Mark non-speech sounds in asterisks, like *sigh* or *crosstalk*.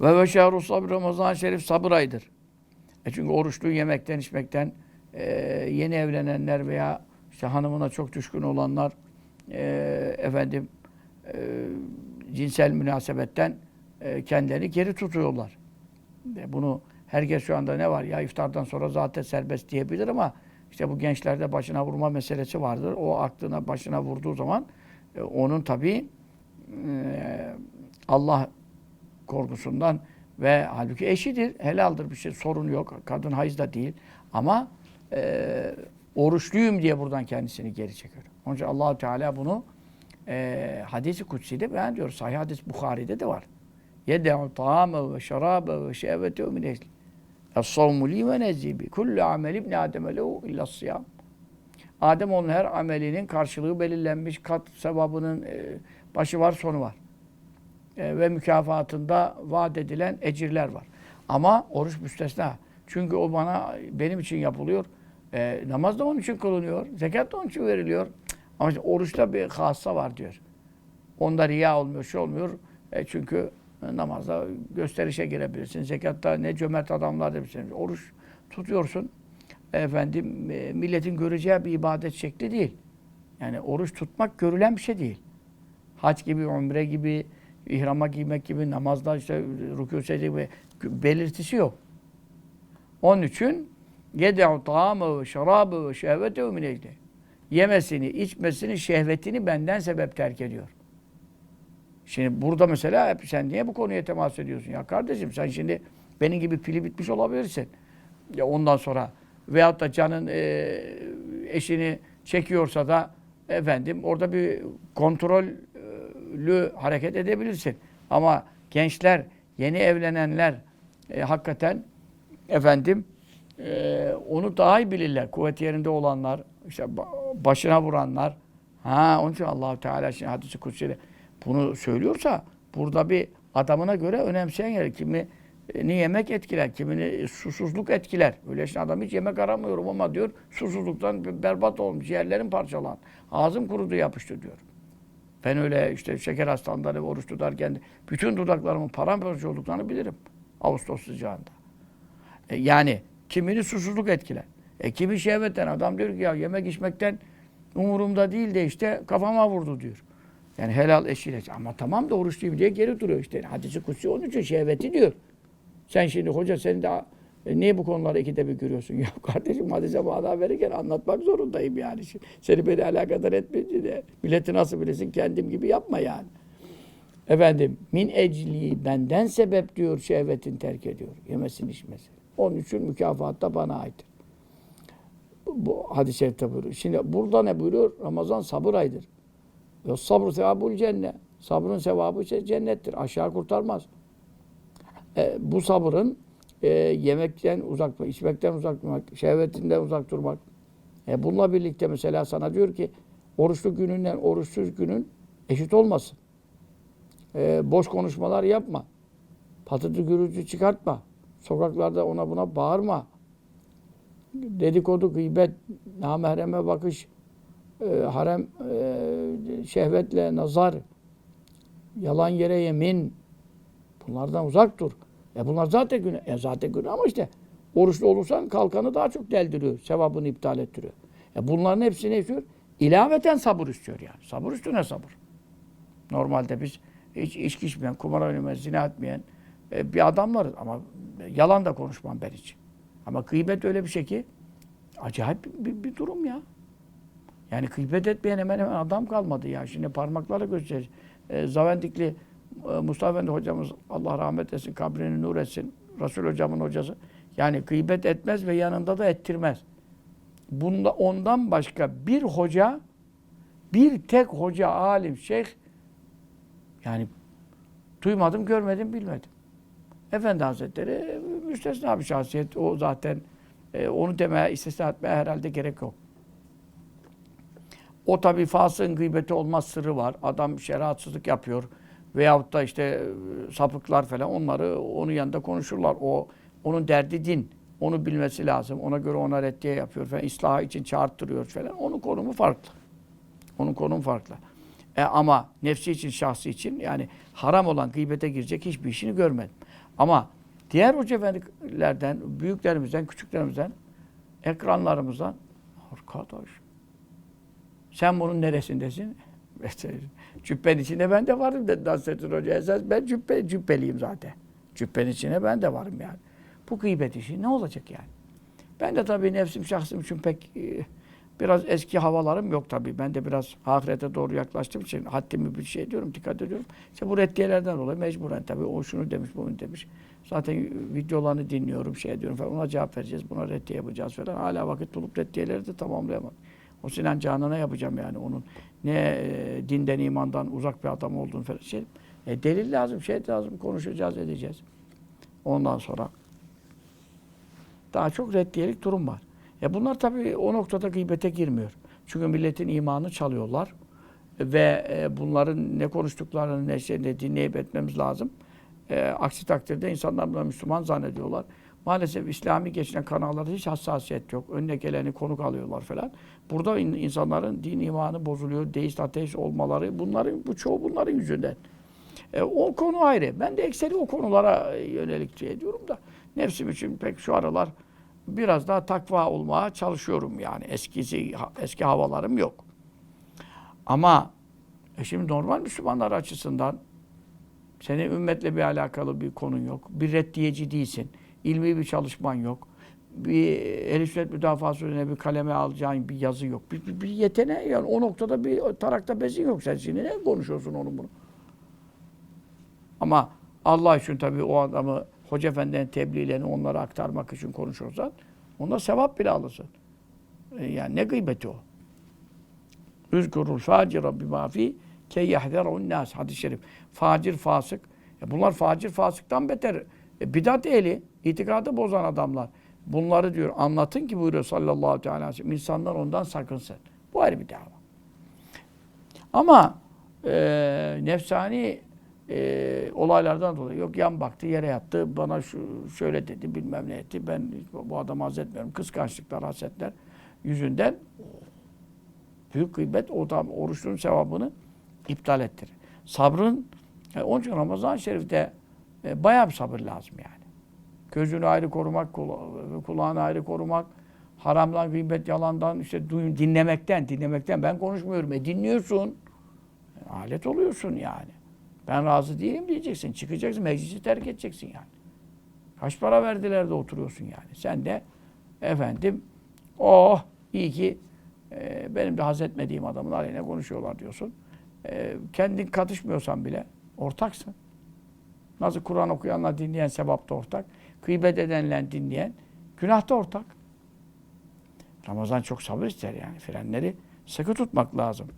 Ve ve şehru sabr Ramazan şerif sabır ayıdır. E çünkü oruçlu yemekten içmekten e, yeni evlenenler veya işte hanımına çok düşkün olanlar e, efendim e, cinsel münasebetten e, kendilerini geri tutuyorlar. E, bunu herkes şu anda ne var ya iftardan sonra zaten serbest diyebilir ama işte bu gençlerde başına vurma meselesi vardır. O aklına başına vurduğu zaman e, onun tabii e, Allah korkusundan ve halbuki eşidir, helaldir bir şey, sorun yok. Kadın hayız da değil. Ama e, oruçluyum diye buradan kendisini geri çekiyor. Onun için allah Teala bunu e, hadisi kutsi'de beyan diyor. Sahih hadis Bukhari'de de var. Yede'u ta'ame ve şerabe ve şehvete min ehli. Es-savmu li ve nezibi. Kullu amel ibn Adem lehu illa siyam. Adem onun her amelinin karşılığı belirlenmiş, kat sevabının e, başı var, sonu var. E, ve mükafatında vaat edilen ecirler var. Ama oruç müstesna. Çünkü o bana benim için yapılıyor. E, namaz da onun için kılınıyor. Zekat da onun için veriliyor. Ama işte oruçta bir hassa var diyor. Onda riya olmuyor, şey olmuyor. E, çünkü namazda gösterişe girebilirsin. Zekatta ne cömert adamlar demişsin. Oruç tutuyorsun. Efendim e, milletin göreceği bir ibadet şekli değil. Yani oruç tutmak görülen bir şey değil. Hac gibi, umre gibi, ihrama giymek gibi, namazda işte rükû secde gibi belirtisi yok. Onun için yede'u ta'ame ve şerabe ve şehvete min. Yemesini, içmesini, şehvetini benden sebep terk ediyor. Şimdi burada mesela sen niye bu konuya temas ediyorsun? Ya kardeşim sen şimdi benim gibi pili bitmiş olabilirsin. Ya ondan sonra veyahut da canın e, eşini çekiyorsa da efendim orada bir kontrollü hareket edebilirsin. Ama gençler, yeni evlenenler e, hakikaten efendim e, onu daha iyi bilirler. Kuvvet yerinde olanlar, işte ba- başına vuranlar. Ha onun için Allahu Teala şimdi hadisi kutsiyle bunu söylüyorsa burada bir adamına göre önemseyen yer. Kimi e, ni yemek etkiler, kimini susuzluk etkiler. Öyle şimdi adam hiç yemek aramıyorum ama diyor susuzluktan berbat olmuş, ciğerlerim parçalan. Ağzım kurudu yapıştı diyor. Ben öyle işte şeker hastalığı oruç tutarken bütün dudaklarımın paramparça olduklarını bilirim. Ağustos sıcağında. E, yani kimini susuzluk etkiler. E kimi şehvetten adam diyor ki ya yemek içmekten umurumda değil de işte kafama vurdu diyor. Yani helal eşiyle. Ama tamam da oruçluyum diye geri duruyor işte. Hadisi kutsi onun için şehveti diyor. Sen şimdi hoca sen de e, niye bu konuları ikide bir görüyorsun? *laughs* Ya kardeşim hadise mana verirken anlatmak zorundayım yani. Şimdi Seni beni alakadar etmeyince de milleti nasıl bilirsin kendim gibi yapma yani. Efendim min ecli benden sebep diyor şehvetin terk ediyor. Yemesin içmesin. Onun için mükafat da bana ait. Bu hadis-i şerifte buyuruyor. Şimdi burada ne buyuruyor? Ramazan sabır ayıdır. Ve sabır sevabul cennet. Sabrın sevabı ise cennettir. Aşağı kurtarmaz. E, bu sabırın e, yemekten uzak durmak, içmekten uzak durmak, şehvetinden uzak durmak. E, bununla birlikte mesela sana diyor ki oruçlu gününden oruçsuz günün eşit olmasın. E, boş konuşmalar yapma. Patırtı gürültü çıkartma. Sokaklarda ona buna bağırma. Dedikodu, gıybet, namahreme bakış, e, harem e, şehvetle nazar, yalan yere yemin, bunlardan uzak dur. E bunlar zaten günah. E zaten günah ama işte oruçlu olursan kalkanı daha çok deldiriyor. Sevabını iptal ettiriyor. E bunların hepsi ne istiyor? İlaveten sabır istiyor yani. Sabır üstüne sabır. Normalde biz hiç içki içmeyen, kumar oynamayan, zina etmeyen e, bir adamlarız. Ama yalan da konuşmam ben hiç. Ama gıybet öyle bir şey ki acayip bir, bir, bir durum ya. Yani gıybet etmeyen hemen hemen adam kalmadı ya. Şimdi parmaklarla göstereceğiz. E, Zavendikli Mustafa Efendi hocamız Allah rahmet etsin, kabrini nur etsin. Resul hocamın hocası. Yani gıybet etmez ve yanında da ettirmez. Bunda ondan başka bir hoca, bir tek hoca, alim, şeyh yani duymadım, görmedim, bilmedim. Efendi Hazretleri müstesna bir şahsiyet. O zaten e, onu demeye, istisna etmeye herhalde gerek yok. O tabii fasığın gıybeti olmaz sırrı var. Adam şeriatsızlık yapıyor. Veyahut da işte e, sapıklar falan onları onun yanında konuşurlar. O onun derdi din. Onu bilmesi lazım. Ona göre ona reddiye yapıyor falan. İslah için çağırttırıyor falan. Onun konumu farklı. Onun konumu farklı. E, ama nefsi için, şahsı için yani haram olan gıybete girecek hiçbir işini görmedim. Ama diğer hoca efendilerden, büyüklerimizden, küçüklerimizden, ekranlarımızdan arkadaş sen bunun neresindesin? *laughs* Cübbenin içinde ben de varım dedi Nasrettin Hoca. Esas ben cübbe, cübbeliyim zaten. Cübbenin içine ben de varım yani. Bu gıybet işi ne olacak yani? Ben de tabii nefsim şahsım için pek e, biraz eski havalarım yok tabii. Ben de biraz ahirete doğru yaklaştığım için haddimi bir şey diyorum, dikkat ediyorum. İşte bu reddiyelerden dolayı mecburen tabii o şunu demiş, bunu demiş. Zaten videolarını dinliyorum, şey diyorum falan. Ona cevap vereceğiz, buna reddiye yapacağız falan. Hala vakit bulup reddiyeleri de tamamlayamadım. O Sinan Canan'a yapacağım yani onun ne e, dinden imandan uzak bir adam olduğunu falan şey. E, delil lazım, şey lazım, konuşacağız, edeceğiz. Ondan sonra daha çok reddiyelik durum var. E bunlar tabii o noktada gıybete girmiyor. Çünkü milletin imanı çalıyorlar. Ve e, bunların ne konuştuklarını ne şey ne dinleyip etmemiz lazım. E, aksi takdirde insanlar bunu Müslüman zannediyorlar. Maalesef İslami geçinen kanallarda hiç hassasiyet yok. Önüne geleni konuk alıyorlar falan. Burada in- insanların din imanı bozuluyor. Deist ateist olmaları bunların bu çoğu bunların yüzünden. E, o konu ayrı. Ben de ekseri o konulara yönelik şey ediyorum da nefsim için pek şu aralar biraz daha takva olmaya çalışıyorum yani. Eskisi eski havalarım yok. Ama e şimdi normal Müslümanlar açısından senin ümmetle bir alakalı bir konun yok. Bir reddiyeci değilsin. İlmi bir çalışman yok. Bir el sünnet müdafası üzerine bir kaleme alacağın bir yazı yok. Bir, bir, bir yeteneği yani o noktada bir tarakta bezin yok. Sen şimdi ne konuşuyorsun onu bunu? Ama Allah için tabii o adamı Hoca Efendi'nin tebliğlerini onlara aktarmak için konuşursan onda sevap bile alırsın. E, yani ne gıybeti o? Üzgurul facira bima fi ke yahzerun nas hadis-i şerif. Facir fasık. E bunlar facir fasıktan beter. E, bidat ehli, itikadı bozan adamlar. Bunları diyor anlatın ki buyuruyor sallallahu aleyhi ve sellem. İnsanlar ondan sakınsın. Bu ayrı bir dava. Ama e, nefsani e, olaylardan dolayı yok yan baktı yere yattı bana şu şöyle dedi bilmem ne etti ben bu adamı haz etmiyorum kıskançlıklar hasetler yüzünden büyük gıybet o da oruçluğun sevabını iptal ettirir. Sabrın e, onun için Ramazan-ı Şerif'te e, bayağı bir sabır lazım yani. Gözünü ayrı korumak, kula- kulağını ayrı korumak, haramdan, gıybet, yalandan, işte dinlemekten, dinlemekten. Ben konuşmuyorum. E dinliyorsun. E, alet oluyorsun yani. Ben razı değilim diyeceksin. Çıkacaksın, meclisi terk edeceksin yani. Kaç para verdiler de oturuyorsun yani. Sen de efendim, oh iyi ki e, benim de haz etmediğim adamın aleyhine konuşuyorlar diyorsun. E, kendin katışmıyorsan bile ortaksın. Nasıl Kur'an okuyanla dinleyen sevapta ortak, gıybet edenle dinleyen günahta ortak. Ramazan çok sabır ister yani. Frenleri sıkı tutmak lazım.